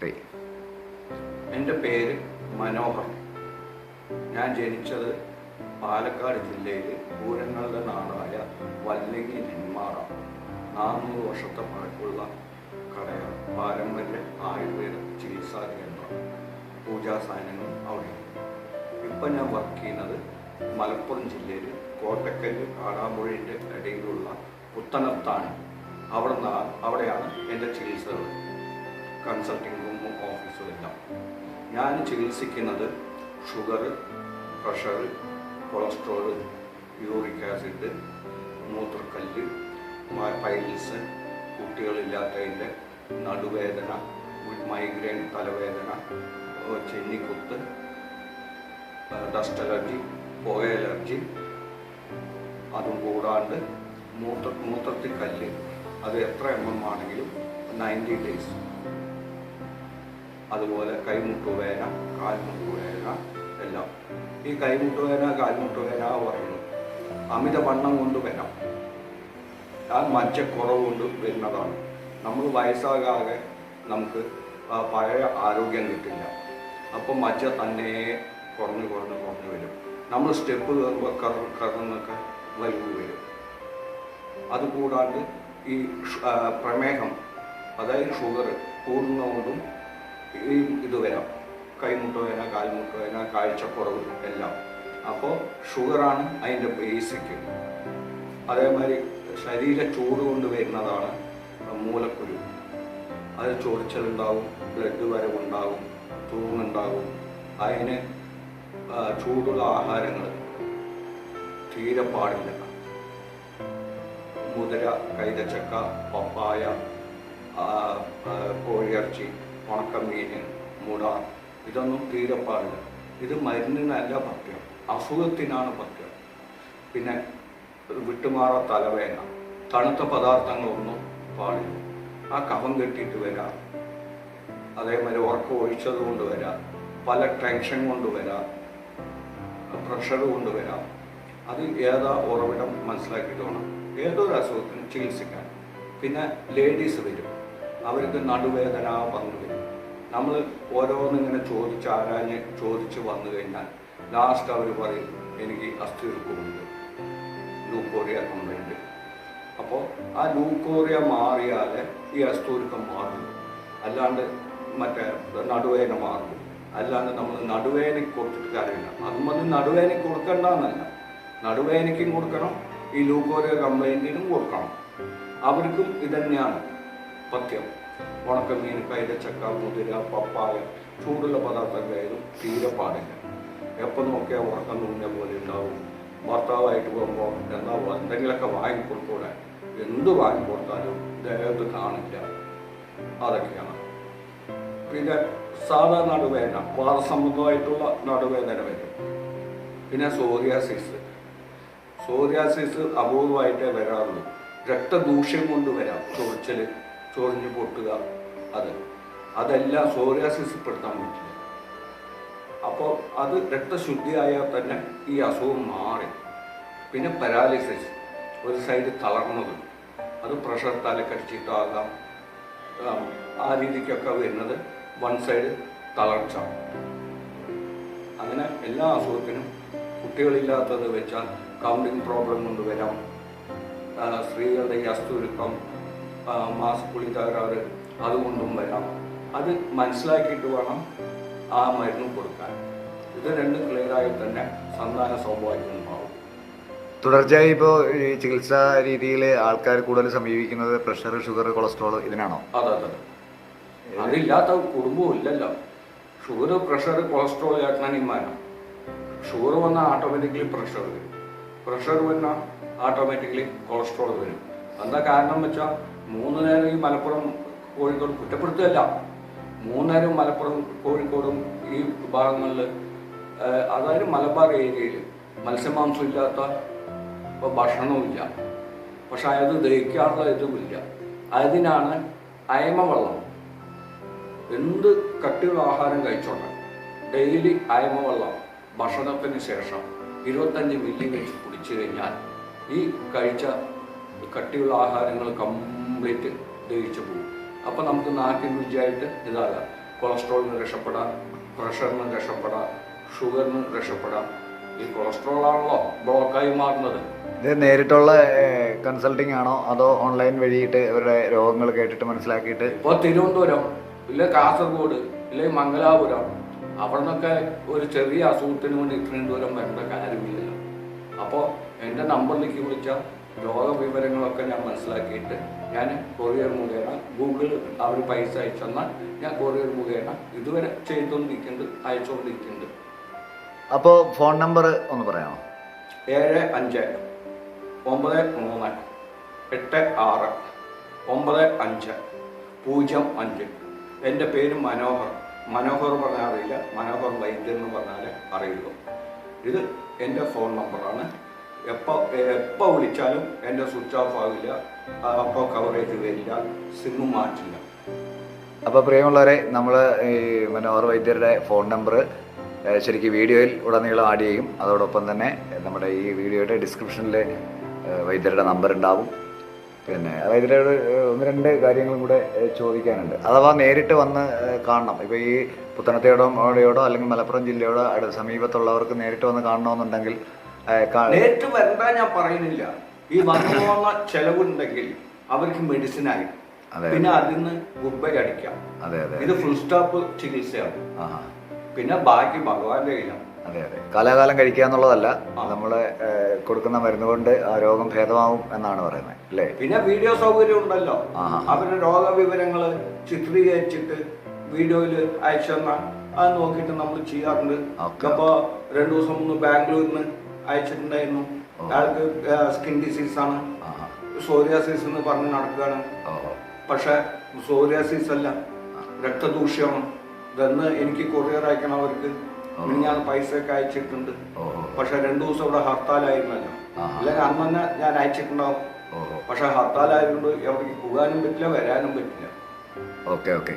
Three. എന്റെ പേര് മനോഹർ. ഞാൻ ജനിച്ചത് പാലക്കാട് ജില്ലയിൽ പൂരങ്ങളുടെ നാടായ വല്ലങ്ങി നെന്മാറ. നാനൂറ് വർഷത്തെ പഴക്കമുള്ള കടയാണ്. പാരമ്പര്യ ആയുർവേദ ചികിത്സാ കേന്ദ്രം. പൂജാ സാധനങ്ങളും അവിടെയാണ് ഇപ്പം ഞാൻ വർക്ക് ചെയ്യുന്നത് മലപ്പുറം ജില്ലയിൽ കോട്ടക്കൽ കാടാമ്പുഴയുടെ ഇടയിലുള്ള പുത്തനത്താണ്. അവിടെ നിന്നാണ് അവിടെയാണ് എന്റെ ചികിത്സകൾ. കൺസൾട്ടിംഗ് റൂമും ഓഫീസും എല്ലാം. ഞാൻ ചികിത്സിക്കുന്നത് sugar pressure cholesterol uric acid മൂത്രക്കല്ല് piles കുട്ടികളില്ലാത്തതിന്റെ നടുവേദന മൈഗ്രെയിൻ തലവേദന ചെന്നിക്കുത്ത് ഡസ്റ്റ് അലർജി പുക അലർജി അതും കൂടാണ്ട് മൂത്ര മൂത്രത്തിൽ കല്ല് അത് എത്ര എം എം ആണെങ്കിലും നയന്റി ഡേയ്സ് അതുപോലെ കൈമുട്ടുവേന കാൽമുട്ടുവേന എല്ലാം. ഈ കൈമുട്ടുവേന കാൽമുട്ടുവേന പറയുന്നു. അമിത വണ്ണം കൊണ്ട് വരാം ആ മജ്ജക്കുറവ് കൊണ്ട് വരുന്നതാണ്. നമ്മൾ വയസ്സാകാതെ നമുക്ക് പഴയ ആരോഗ്യം കിട്ടില്ല. അപ്പം മജ്ജ തന്നെ കുറഞ്ഞ് കുറഞ്ഞ് കുറഞ്ഞ് വരും. നമ്മൾ സ്റ്റെപ്പ് കറന്നൊക്കെ വലിവ് വരും. അതുകൂടാണ്ട് ഈ പ്രമേഹം അതായത് ഷുഗർ കൂടുന്നതുകൊണ്ടും ഇത് വരാം. കൈമുട്ട് വേന കാൽമുട്ട് വേന കാഴ്ചക്കുറവ് എല്ലാം. അപ്പോൾ ഷുഗറാണ് അതിന്റെ ബേസിക് അതേമാതിരി ശരീര ചൂട് കൊണ്ട് വരുന്നതാണ് മൂലക്കുരു. അത് ചൊറിച്ചലുണ്ടാവും ബ്ലഡ് വരവുണ്ടാവും തൂങ്ങുണ്ടാവും അതിന് ചൂടുള്ള ആഹാരങ്ങൾ തീരെ പാടില്ല. മുതിര കൈതച്ചക്ക പപ്പായ കോഴിയിറച്ചി ഉണക്കമീൻ മുട ഇതൊന്നും തീരെ പാടില്ല. ഇത് മരുന്നിനല്ല പഥ്യം അസുഖത്തിനാണ് പഥ്യം പിന്നെ വിട്ടുമാറ തലവേദന. തണുത്ത പദാർത്ഥങ്ങളൊന്നും പാടില്ല. ആ കഫം കെട്ടിയിട്ട് വരാം. അതേമാതിരി ഉറക്കം ഒഴിച്ചത് കൊണ്ട് വരാം. പല ടെൻഷൻ കൊണ്ട് വരാം. പ്രഷർ കൊണ്ട് വരാം. അത് ഏതാ ഉറവിടം മനസ്സിലാക്കിയിട്ട് വേണം. ഏതൊരു അസുഖത്തിനും ചികിത്സിക്കാൻ. പിന്നെ ലേഡീസ് വരും. അവർക്ക് നടുവേദന പറഞ്ഞു നമ്മൾ ഓരോന്നിങ്ങനെ ചോദിച്ച് ആരാഞ്ഞ് ചോദിച്ച് വന്നു കഴിഞ്ഞാൽ ലാസ്റ്റ് അവർ പറയും എനിക്ക് അസ്ഥിയുറുക്കമുണ്ട് ലൂക്കോറിയ കംപ്ലൈന്റ് അപ്പോൾ ആ ലൂക്കോറിയ മാറിയാൽ ഈ അസ്ഥൂരുക്കം മാറും അല്ലാണ്ട് മറ്റേ നടുവേദന മാറും അല്ലാണ്ട് നമ്മൾ നടുവേദനയ്ക്ക് കൊടുത്തിട്ട് കാര്യമില്ല. അതും വന്ന് നടുവേദനയ്ക്ക് കൊടുക്കണ്ടെന്നല്ല. നടുവേദനയ്ക്കും കൊടുക്കണം ഈ ലൂക്കോറിയ കംപ്ലൈന്റിനും കൊടുക്കണം. അവർക്കും ഇതന്നെയാണ്. പഥ്യം ഉണക്കമീൻ കൈതച്ചക്ക മുതിര പപ്പായ ചൂടുള്ള പദാർത്ഥങ്ങളായാലും തീരെ പാടില്ല. എപ്പോൾ നോക്കിയാൽ ഉറക്കം തൂങ്ങിയ പോലെ ഉണ്ടാവും. ഭർത്താവായിട്ട് പോകുമ്പോൾ എന്താ എന്തെങ്കിലുമൊക്കെ വാങ്ങിക്കൊടുക്കൂടെ എന്ത് വാങ്ങിക്കൊടുത്താലും ദേഹത്ത് കാണില്ല. അതൊക്കെയാണ്. പിന്നെ സാധാ നടുവേദന വാദസംബന്ധമായിട്ടുള്ള നടുവേദന വരും. പിന്നെ സോറിയാസിസ്. സോറിയാസിസ് അപൂർവമായിട്ടേ വരാറുള്ളൂ. രക്തദൂഷ്യം കൊണ്ട് വരാം ചൊറിച്ചൽ ചൊറിഞ്ഞു പൊട്ടുക. അത്. അതെല്ലാം സോറിയാസിസ് പെടുത്താൻ പറ്റില്ല. അപ്പോൾ അത് രക്തശുദ്ധിയായാൽ തന്നെ ഈ അസുഖം മാറി. പിന്നെ പാരാലിസിസ് ഒരു സൈഡ് തളർന്നത്. അത് പ്രഷർ തലക്കടിച്ചിട്ടാകാം ആം, രീതിക്കൊക്കെ വരുന്നത് വൺ സൈഡ് തളർച്ച. അങ്ങനെ എല്ലാ അസുഖത്തിനും കുട്ടികളില്ലാത്തത് വെച്ചാൽ കൗണ്ടിങ് പ്രോബ്ലം കൊണ്ട് വരാം. സ്ത്രീകളുടെ ഈ അസ്തുരുക്കം മാസക്കുളി തകരാറ് അതുകൊണ്ടും വരാം. അത് മനസ്സിലാക്കിയിട്ട് വേണം ആ മരുന്ന് കൊടുക്കാൻ. ഇത് രണ്ടും ക്ലിയറായി തന്നെ സന്താന സൗഭാഗ്യം ഉണ്ടാവും. തുടർച്ചയായി ഇപ്പോൾ ഈ ചികിത്സാ രീതിയിൽ ആൾക്കാർ കൂടുതൽ സമീപിക്കുന്നത് പ്രഷർ ഷുഗർ കൊളസ്ട്രോൾ ഇതിനാണോ? അതെ അതെ അതില്ലാത്ത കുടുംബവും ഇല്ലല്ലോ. ഷുഗർ പ്രഷർ കൊളസ്ട്രോൾ ഏട്ടനാനിമാനം ഷുഗർ വന്നാൽ ഓട്ടോമാറ്റിക്കലി പ്രഷർ വരും. പ്രഷർ വന്നാൽ ഓട്ടോമാറ്റിക്കലി കൊളസ്ട്രോൾ വരും. എന്താ കാരണം വെച്ചാൽ മൂന്ന് നേരം ഈ മലപ്പുറം കോഴിക്കോട് കുറ്റപ്പെടുത്തുകയല്ല. മൂന്ന് നേരം മലപ്പുറം കോഴിക്കോടും ഈ ഭാഗങ്ങളിൽ അതായത് മലബാർ ഏരിയയിൽ മത്സ്യമാംസം ഇല്ലാത്ത ഇപ്പോൾ ഭക്ഷണവും ഇല്ല പക്ഷെ അത് ദഹിക്കാനുള്ള ഇതുമില്ല. അതിനാണ് അയമ വെള്ളം എന്ത് കട്ടിയുള്ള ആഹാരം കഴിച്ചോട്ടെ. ഡെയിലി അയമ വെള്ളം ഭക്ഷണത്തിന് ശേഷം ഇരുപത്തഞ്ച് മില്ലി വെച്ച് കുടിച്ചു കഴിഞ്ഞാൽ ഈ കഴിച്ച കട്ടിയുള്ള ആഹാരങ്ങൾ കംപ്ലീറ്റ് ദഹിച്ചു പോകും. അപ്പോൾ നമുക്ക് നാട്ടിൻ രുചിയായിട്ട് ഇതാകാം. കൊളസ്ട്രോളിന് രക്ഷപ്പെടാം പ്രഷറിന് രക്ഷപ്പെടാം ഷുഗറിന് രക്ഷപ്പെടാം. ഈ കൊളസ്ട്രോൾ ആണല്ലോ ബ്ലോക്കായി മാറുന്നത്. ഇത് നേരിട്ടുള്ള കൺസൾട്ടിംഗ് ആണോ? അതോ ഓൺലൈൻ വഴിയിട്ട് ഇവരുടെ രോഗങ്ങൾ കേട്ടിട്ട് മനസ്സിലാക്കിയിട്ട്? ഇപ്പോൾ തിരുവനന്തപുരം ഇല്ല കാസർഗോഡ് ഇല്ല മംഗലാപുരം അവിടെ നിന്നൊക്കെ ഒരു ചെറിയ അസുഖത്തിന് വേണ്ടി ഇത്രയും ദൂരം വരേണ്ട കാര്യമില്ലല്ലോ അപ്പോൾ എന്റെ നമ്പറിലേക്ക് വിളിച്ചാൽ രോഗവിവരങ്ങളൊക്കെ ഞാൻ മനസ്സിലാക്കിയിട്ട് ഞാൻ കൊറിയർ മുഖേന ഗൂഗിൾ അവർ പൈസ അയച്ചെന്നാൽ ഞാൻ കൊറിയർ മുഖേന ഇതുവരെ ചെയ്തുകൊണ്ടിരിക്കുന്നുണ്ട് അയച്ചുകൊണ്ടിരിക്കുന്നുണ്ട്. അപ്പോൾ ഫോൺ നമ്പർ ഒന്ന് പറയാമോ? ഏഴ് അഞ്ച് ഒമ്പത് മൂന്ന് എട്ട് ആറ് ഒമ്പത് അഞ്ച് പൂജ്യം അഞ്ച്. എന്റെ പേര് മനോഹർ. മനോഹർ പറഞ്ഞാൽ അറിയില്ല. മനോഹർ വൈദ്യൻ എന്ന് പറഞ്ഞാൽ അറിയുള്ളൂ. ഇത് എന്റെ ഫോൺ നമ്പറാണ് എപ്പോൾ എപ്പോൾ വിളിച്ചാലും എന്റെ സ്വിച്ച് ഓഫ് ആവില്ല. അപ്പോൾ കവറേജ് വരില്ല. സിമ്മ് മാറ്റില്ല. അപ്പോൾ പ്രിയമുള്ളവരെ നമ്മൾ ഈ മനോഹർ വൈദ്യരുടെ ഫോൺ നമ്പർ ശരിക്കും വീഡിയോയിൽ ഉടനീളം ആഡ് ചെയ്യും. അതോടൊപ്പം തന്നെ നമ്മുടെ ഈ വീഡിയോയുടെ ഡിസ്ക്രിപ്ഷനിൽ വൈദ്യരുടെ നമ്പർ ഉണ്ടാവും. പിന്നെ വൈദ്യരോട് ഒന്ന് രണ്ട് കാര്യങ്ങളും കൂടെ ചോദിക്കാനുണ്ട്. അഥവാ നേരിട്ട് വന്ന് കാണണം. ഇപ്പോൾ ഈ പുത്തനത്തയോടോ മോടയോടോ അല്ലെങ്കിൽ മലപ്പുറം ജില്ലയോടോ സമീപത്തുള്ളവർക്ക് നേരിട്ട് വന്ന് കാണണമെന്നുണ്ടെങ്കിൽ നേരിട്ട് വരണ്ട ഞാൻ പറയുന്നില്ല. ഈ വന്നു പോകുന്ന ചെലവുണ്ടെങ്കിൽ അവർക്ക് മെഡിസിൻ ആയി. പിന്നെ അതിൽ നിന്ന് ബൈ അടിക്കാം ഇത് ഫുൾ സ്റ്റോപ്പ് ചികിത്സയാണ്. പിന്നെ ബാക്കി ഭഗവാന്റെ കയ്യിലാണ്. അതെ അതെ. കാലാകാലം കഴിക്കുക എന്നുള്ളതല്ല. നമ്മൾ കൊടുക്കുന്ന മരുന്ന് കൊണ്ട് ആ രോഗം ഭേദമാവും എന്നാണ് പറയുന്നത് അല്ലേ? പിന്നെ വീഡിയോ സൗകര്യം ഉണ്ടല്ലോ. അവരുടെ രോഗവിവരങ്ങൾ ചിത്രീകരിച്ചിട്ട് വീഡിയോയിൽ അയച്ചെന്നാൽ അത് നോക്കിയിട്ട് നമ്മൾ ചെയ്യാറുണ്ട്. അപ്പോൾ അപ്പൊ രണ്ടു ദിവസം മുമ്പ് ബാംഗ്ലൂരിൽ നിന്ന് അയച്ചിട്ടുണ്ടായിരുന്നു. അയാൾക്ക് സ്കിൻ ഡിസീസ് ആണ്. സോറിയാസിസ് എന്ന് പറഞ്ഞ് നടക്കുകയാണ്. പക്ഷെ സോറിയാസിസ് അല്ല രക്തദൂഷ്യമാണ് ഇതെന്ന് എനിക്ക് കൊറിയർ അയക്കണം അവർക്ക്. ഞാൻ പൈസ ഒക്കെ അയച്ചിട്ടുണ്ട് പക്ഷെ രണ്ടു ദിവസം ഇവിടെ ഹർത്താലായിരുന്നല്ലോ. അല്ലെങ്കിൽ അന്ന് തന്നെ ഞാൻ അയച്ചിട്ടുണ്ടാവും. പക്ഷെ ഹർത്താലായതുകൊണ്ട് എവിടേക്ക് പോകാനും പറ്റില്ല വരാനും പറ്റില്ല. Okay okay.